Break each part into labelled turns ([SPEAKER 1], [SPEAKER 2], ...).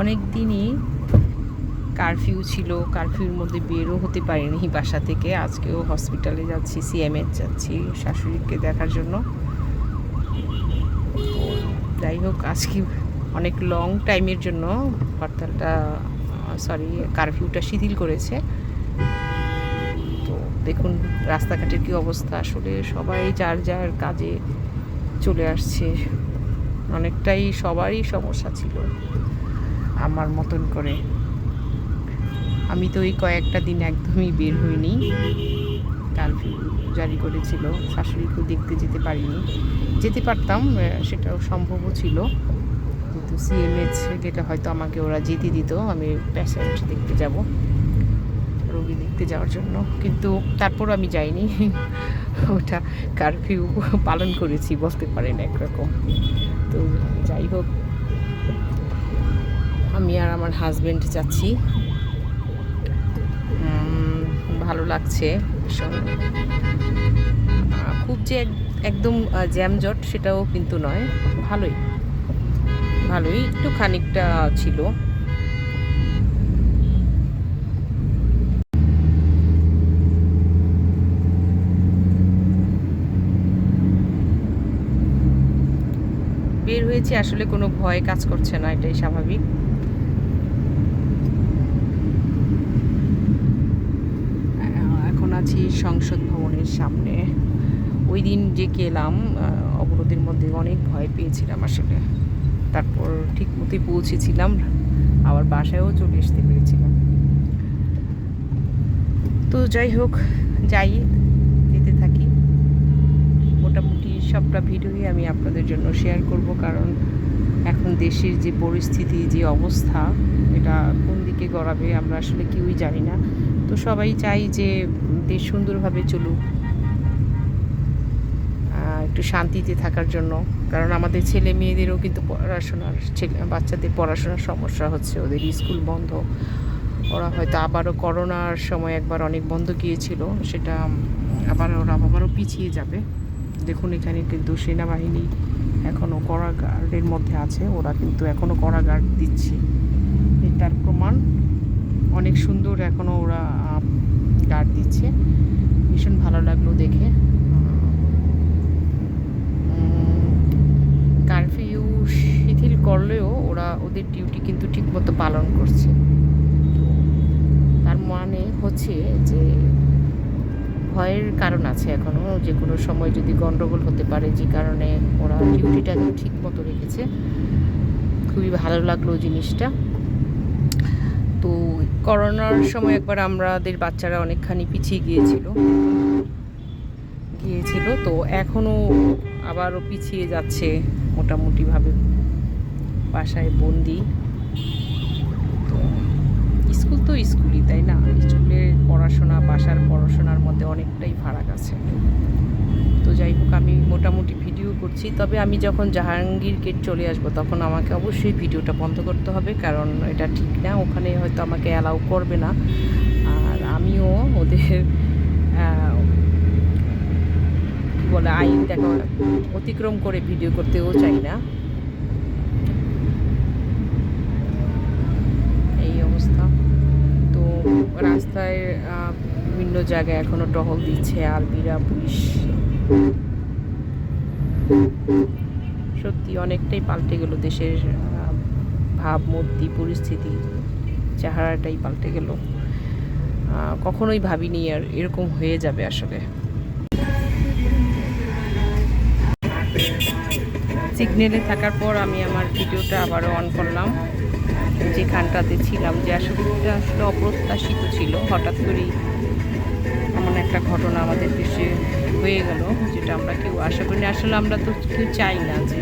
[SPEAKER 1] অনেক দিনই কারফিউ ছিল কারফিউর মধ্যে বেরও হতে পারিনি বাসা থেকে। আজকেও হসপিটালে যাচ্ছি সিএমএস যাচ্ছি শাশুড়িকে দেখার জন্য। যাই হোক, আজকে অনেক লং টাইমের জন্য হরতালটা সরি কারফিউটা শিথিল করেছে। তো দেখুন রাস্তাঘাটের কি অবস্থা। আসলে সবাই যার যার কাজে চলে আসছে। অনেকটাই সবারই সমস্যা ছিল। আমার মতন করে। আমি তো ওই কয়েকটা দিন একদমই বের হইনি। কারফিউ জারি করেছিল। শাশুড়িকেও দেখতে যেতে পারিনি। যেতে পারতাম সেটাও সম্ভবও ছিল। কিন্তু সিএমএইচ গেটে হয়তো আমাকে ওরা যেতে দিত, আমি প্যাশেন্ট দেখতে যাব, রোগী দেখতে যাওয়ার জন্য। কিন্তু তারপর আমি যাইনি। ওটা কারফিউ পালন করেছি, বলতে পারেন একরকম। তো যাই হোক আমি আর আমার হাজবেন্ড যাচ্ছি। ভালো লাগছে খুব যে এক- একদম জ্যামজট সেটাও কিন্তু নয়, ভালোই। ভালোই, একটু খানিকটা ছিল। বের হয়েছে, আসলে কোনো ভয় কাজ করছে না, এটাই স্বাভাবিক এখন আছি সংসদ ভবনের সামনে। ওই দিন যে গেলাম অবরোধের মধ্যে অনেক ভয় পেয়েছিলাম আসলে। তারপর ঠিক মতোই পৌঁছেছিলাম, আবার বাসায়ও চলে আসতে পেরেছিলাম। তো যাই হোক, যাই, যেতে থাকি। মোটামুটি সবটা ভিডিওই আমি আপনাদের জন্য শেয়ার করব, কারণ এখন দেশের যে পরিস্থিতি, যে অবস্থা, এটা কোন দিকে গড়াবে আমরা আসলে কেউই জানি না। তো সবাই চাই যে দেশ সুন্দরভাবে চলুক। একটু শান্তিতে থাকার জন্য। কারণ আমাদের ছেলে মেয়েদেরও কিন্তু পড়াশোনার ছেলে, বাচ্চাদের পড়াশোনার সমস্যা হচ্ছে। ওদের স্কুল বন্ধ। ওরা হয়তো আবারও করোনার সময় একবার অনেক বন্ধ গিয়েছিল। সেটা আবার ওরা আবারও পিছিয়ে যাবে। দেখুন, এখানে কিন্তু সেনাবাহিনী এখনও কড়া গার্ডের মধ্যে আছে। ওরা কিন্তু এখনও কড়া গার্ড দিচ্ছে। এটার প্রমাণ অনেক সুন্দর এখনও ওরা গার্ড দিচ্ছে। ভীষণ ভালো লাগল দেখে। কারফিউ শিথিল করলেও ওরা ওদের ডিউটি কিন্তু ঠিকমতো পালন করছে। তো তার মানে হচ্ছে যে ভয়ের কারণ আছে এখনও যে কোনো সময় যদি গন্ডগোল হতে পারে, যে কারণে ওরা ডিউটিটা ঠিক মতো রেখেছে। খুবই ভালো লাগল জিনিসটা। তো করোনার সময় একবার আমাদের বাচ্চারা অনেকখানি পিছিয়ে গিয়েছিল। গিয়েছিল, তো এখনও আবারও পিছিয়ে যাচ্ছে মোটামুটিভাবে বাসায় বন্দি। তো স্কুল তো স্কুলই, তাই না? স্কুলের পড়াশোনা, বাসার পড়াশোনার মধ্যে অনেকটাই ফারাক আছে। তো যাই হোক, আমি মোটামুটি ভিডিও করছি, তবে আমি যখন জাহাঙ্গীর গেট চলে আসব, তখন আমাকে অবশ্যই ভিডিওটা বন্ধ করতে হবে, কারণ এটা ঠিক না, ওখানে হয়তো আমাকে অ্যালাউ করবে না। আর আমিও ওদের কি বলে দেখা, অতিক্রম করে ভিডিও করতেও চাই না। এই অবস্থা। তো রাস্তায় বিভিন্ন জায়গায় এখনও টহল দিচ্ছে আর্মিরা পুলিশ। সত্যি অনেকটাই পাল্টে গেল দেশের ভাবমূর্তি পরিস্থিতি, চেহারাটাই পাল্টে গেল। কখনোই ভাবিনি আর এরকম হয়ে যাবে আসলে। সিগন্যালে থাকার পর আমি আমার ভিডিওটা আবারও অন করলাম। যেখানটাতে ছিলাম যে আসলে আসলে অপ্রত্যাশিত ছিল। হঠাৎ করেই এমন একটা ঘটনা আমাদের দেশে হয়ে গেল, যেটা আমরা কেউ আশা করিনি। আসলে আমরা তো কেউ চাই না যে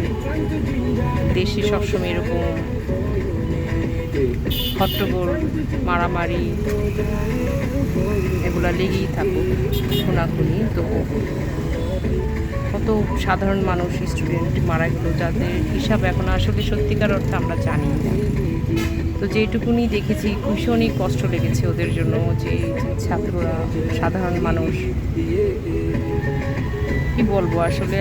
[SPEAKER 1] দেশে সবসময় এরকম হট্টগোল, মারামারি এগুলা লেগেই থাকুক খুনাখুনি তো কত সাধারণ মানুষ, স্টুডেন্ট মারা গেল, যাদের হিসাব এখন আসলে সত্যিকার অর্থে আমরা জানি না। তো যেটুকুনি দেখেছি, ভীষণই কষ্ট লেগেছে ওদের জন্য যে ছাত্ররা, সাধারণ মানুষ। কি বলব, আসলে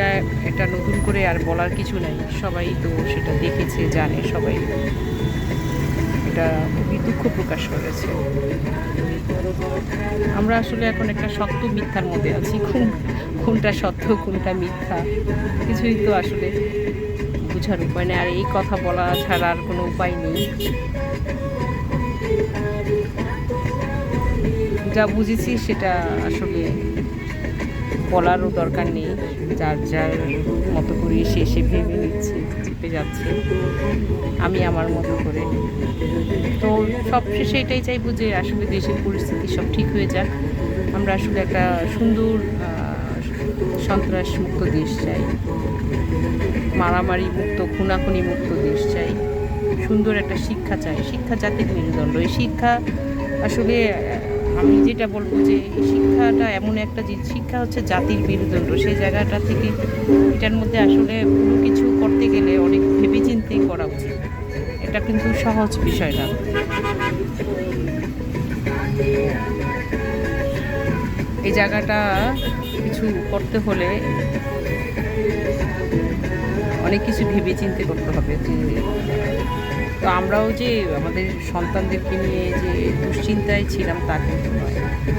[SPEAKER 1] এটা নতুন করে আর বলার কিছু নাই। সবাই তো সেটা দেখেছে, জানে সবাই। এটা খুবই দুঃখ প্রকাশ করেছে। আমরা আসলে এখন একটা সত্য মিথ্যার মধ্যে আছি। কোন, কোনটা সত্য, কোনটা মিথ্যা, কিছুই তো আসলে বোঝার উপায় নেই। আর এই কথা বলা ছাড়া আর কোনো উপায় নেই। যা বুঝেছি সেটা আসলে বলারও দরকার নেই। যার যার মতো করে সে সে ভেবে নিচ্ছে, চেপে যাচ্ছে। আমি আমার মতো করে। তো সব শেষে এটাই চাইব যে আসলে দেশের পরিস্থিতি সব ঠিক হয়ে যাক। আমরা আসলে একটা সুন্দর সন্ত্রাস মুক্ত দেশ চাই। মারামারি মুক্ত খুনাখুনি মুক্ত দেশ চাই। সুন্দর একটা শিক্ষা চাই। শিক্ষা জাতির মেরুদণ্ড। এই শিক্ষা আসলে আমি যেটা বলব যে শিক্ষাটা এমন একটা জিনিস, শিক্ষা হচ্ছে জাতির মেরুদণ্ড। সেই জায়গাটা থেকে এটার মধ্যে আসলে কোনো কিছু করতে গেলে অনেক ভেবে ভেবেচিন্তেই করা উচিত। এটা কিন্তু সহজ বিষয় না। এই জায়গাটা কিছু করতে হলে অনেক কিছু ভেবে চিন্তে করতে হবে যে তো আমরাও যে আমাদের সন্তানদেরকে নিয়ে যে দুশ্চিন্তায় ছিলাম তা কিন্তু নয়,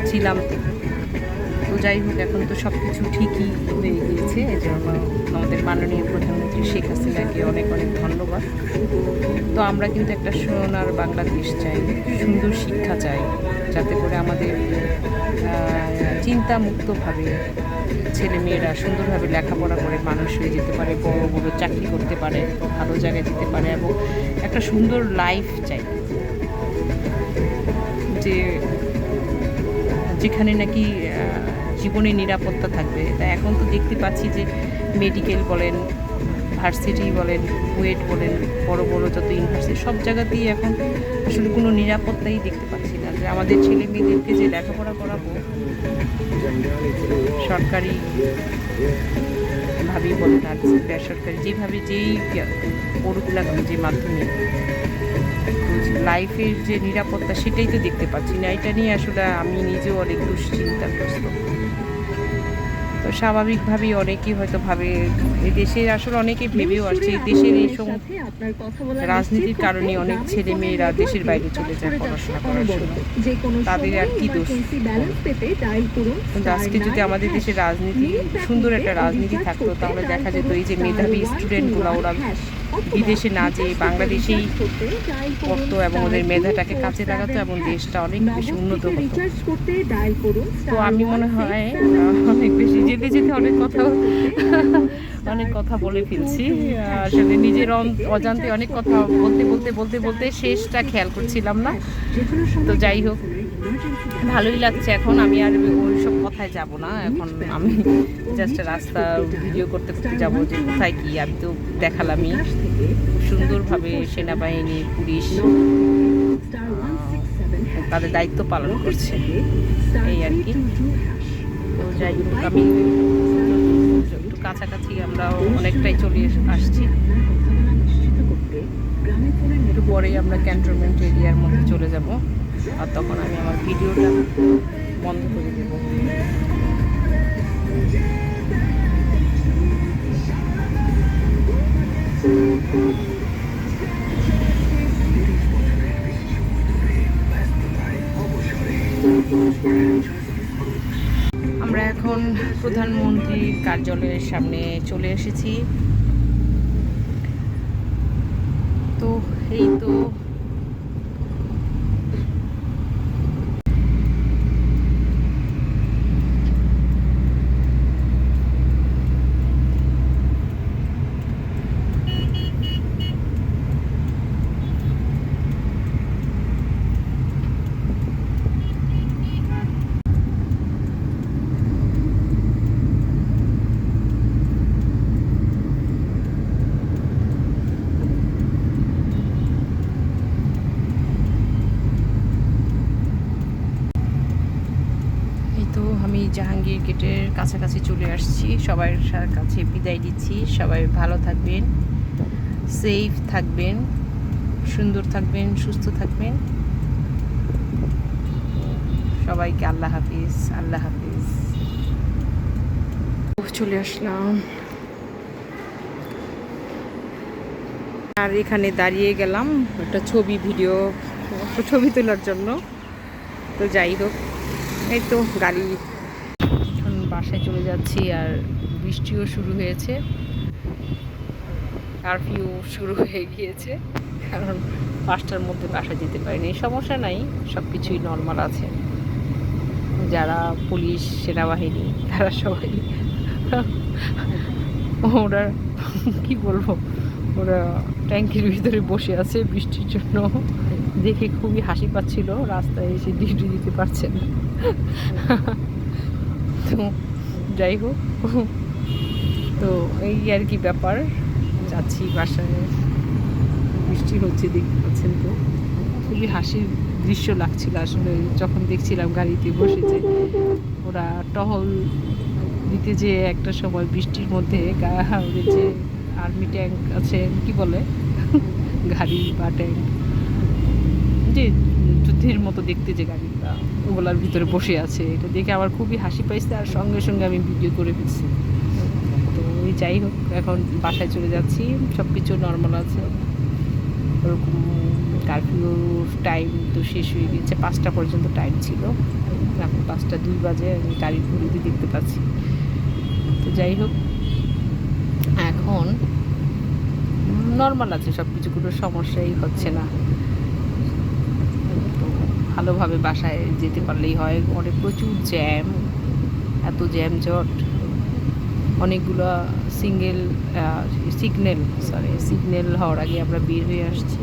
[SPEAKER 1] ছিলাম তো। তো যাই হোক, এখন তো সব কিছু ঠিকই হয়ে গিয়েছে, এই জন্য আমাদের মাননীয় প্রধানমন্ত্রী শেখ হাসিনাকে অনেক অনেক ধন্যবাদ। তো আমরা কিন্তু একটা সোনার বাংলাদেশ চাই, সুন্দর শিক্ষা চাই, যাতে করে আমাদের চিন্তা মুক্তভাবে ছেলেমেয়েরা সুন্দরভাবে লেখাপড়া করে, মানুষ হয়ে যেতে পারে, বড় বড় চাকরি করতে পারে, ভালো জায়গায় যেতে পারে এবং একটা সুন্দর লাইফ চাই। যে যেখানে নাকি জীবনে নিরাপত্তা থাকবে। তা এখন তো দেখতে পাচ্ছি যে মেডিকেল বলেন ভার্সিটি বলেন, বুয়েট বলেন, বড় বড় যত ইউনিভার্সিটি সব জায়গাতেই এখন আসলে কোনো নিরাপত্তাই দেখতে পাচ্ছি যে আমাদের ছেলে মেয়েদেরকে যে লেখাপড়া করাবো, সরকারি ভাবেই বলেন আর বেসরকারি, যেভাবে যেই পড়ুক লাগবে যে মাধ্যমে। লাইফের যে নিরাপত্তা সেটাই তো দেখতে পাচ্ছি না। এটা নিয়ে আসলে আমি নিজেও অনেক দুশ্চিন্তাগ্রস্ত। তো স্বাভাবিকভাবেই অনেকেই হয়তো ভাবে এই দেশে আসলে অনেকে ভেবেও আসছে এই দেশের এই সমস্ত রাজনীতির কারণে অনেক ছেলে মেয়েরা দেশের বাইরে চলে যায় পড়াশোনা করার জন্য। তাদের আর কি দোষ? কিন্তু আজকে যদি আমাদের দেশের রাজনীতি সুন্দর একটা রাজনীতি থাকতো তাহলে দেখা যেত এই যে মেধাবী স্টুডেন্টগুলো ওরা বিদেশে না যেয়ে বাংলাদেশেই পড়তো এবং ওদের মেধাটাকে কাছে লাগাতো এবং দেশটা অনেক বেশি উন্নত তো আমি মনে হয় অনেক বেশি যেতে যেতে অনেক কথা অনেক কথা বলে ফেলছি। আসলে নিজের অজান্তে অনেক কথা বলতে বলতে বলতে বলতে শেষটা খেয়াল করছিলাম না। তো যাই হোক ভালোই লাগছে এখন। আমি আর ওই সব কথায় যাব না। এখন আমি জাস্ট রাস্তা ভিডিও করতে করতে যাব যে কোথায় কি। আমি তো দেখালামই। সুন্দরভাবে সেনাবাহিনী, পুলিশ তাদের দায়িত্ব পালন করছে। এই আর কি। তো যাই হোক, আমি একটু কাছাকাছি আমরা অনেকটাই চলে আসছি। একটু পরেই আমরা ক্যান্টনমেন্ট এরিয়ার মধ্যে চলে যাব। আর তখন আমি আমার ভিডিওটা বন্ধ করে দেবো। আমরা এখন প্রধানমন্ত্রীর কার্যালয়ের সামনে চলে এসেছি। তো এই তো এই তো আমি জাহাঙ্গীর গেটের কাছাকাছি চলে আসছি। সবার কাছে বিদায় দিচ্ছি সবাই ভালো থাকবেন সেফ থাকবেন, সুন্দর থাকবেন, সুস্থ থাকবেন। সবাইকে আল্লাহ হাফিজ আল্লাহ হাফিজ। চলে আসলাম। আর এখানে দাঁড়িয়ে গেলাম একটা ছবি, ভিডিও, ছবি তোলার জন্য। তো যাই হোক, এই তো গাড়ি বাসায় চলে যাচ্ছি আর বৃষ্টিও শুরু হয়েছে। কারফিউ শুরু হয়ে গিয়েছে। কারণ পাঁচটার মধ্যে বাসা যেতে পারিনি। সমস্যা নাই সব কিছুই নর্মাল আছে। যারা পুলিশ, সেনাবাহিনী, তারা সবাই ওরা কি বলব? ওরা ট্যাঙ্কির ভিতরে বসে আছে বৃষ্টির জন্য। দেখে খুবই হাসি পাচ্ছিল, রাস্তায় এসে ডিউটি দিতে পারছে না। তো যাই হোক। তো এই আর কি ব্যাপার। যাচ্ছি বাসায়। বৃষ্টি হচ্ছে, দেখতে পাচ্ছেন তো। খুবই হাসির দৃশ্য লাগছিল আসলে। যখন দেখছিলাম গাড়িতে বসে যে ওরা টহল দিতে যে একটা সময় বৃষ্টির মধ্যে ওদের যে আর্মি ট্যাঙ্ক আছে, কি বলে? গাড়ি বা ট্যাঙ্ক। যে যুদ্ধের মতো দেখতে যে গাড়িটা। ওগুলার ভিতরে বসে আছে। এটা দেখে আমার খুবই হাসি পাইছে আর সঙ্গে সঙ্গে আমি ভিডিও করে ফেলছি। তো ওই যাই হোক, এখন বাসায় চলে যাচ্ছি। সব কিছু নর্মাল আছে। ওরকম কারফিউ টাইম তো শেষ হয়ে গেছে। পাঁচটা পর্যন্ত টাইম ছিল। এখন পাঁচটা দুই বাজে, আমি গাড়ির ঘড়িতে দেখতে পাচ্ছি। তো যাই হোক, এখন নর্মাল আছে সব কিছু কোনো সমস্যাই হচ্ছে না। ভালোভাবে বাসায় যেতে পারলেই হয়। অনেক প্রচুর জ্যাম, এত জ্যাম জট। অনেকগুলো সিঙ্গেল সিগন্যাল সরি সিগন্যাল হওয়ার আগে আমরা বের হয়ে আসছি।